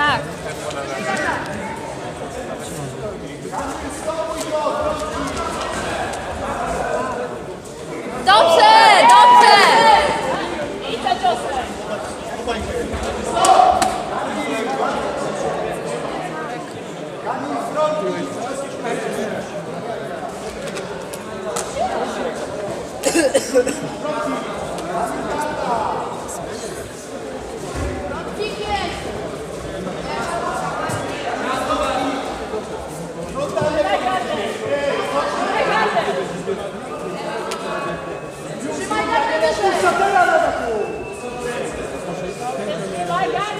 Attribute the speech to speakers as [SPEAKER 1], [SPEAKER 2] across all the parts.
[SPEAKER 1] Tak. Dobrze, dobrze! I
[SPEAKER 2] to
[SPEAKER 1] ciosem. Thank you.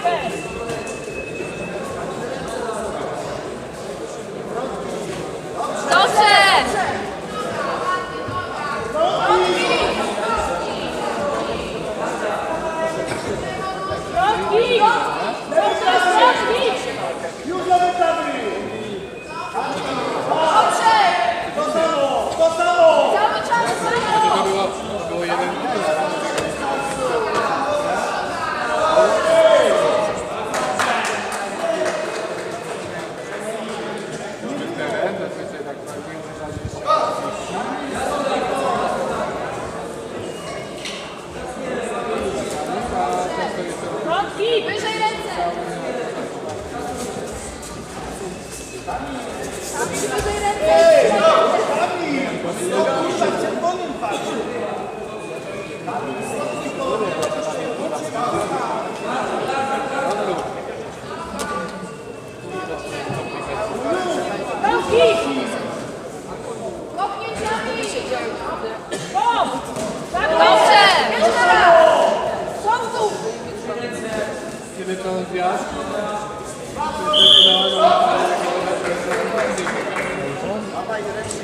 [SPEAKER 1] Go!
[SPEAKER 3] Kiedy to gwiazd?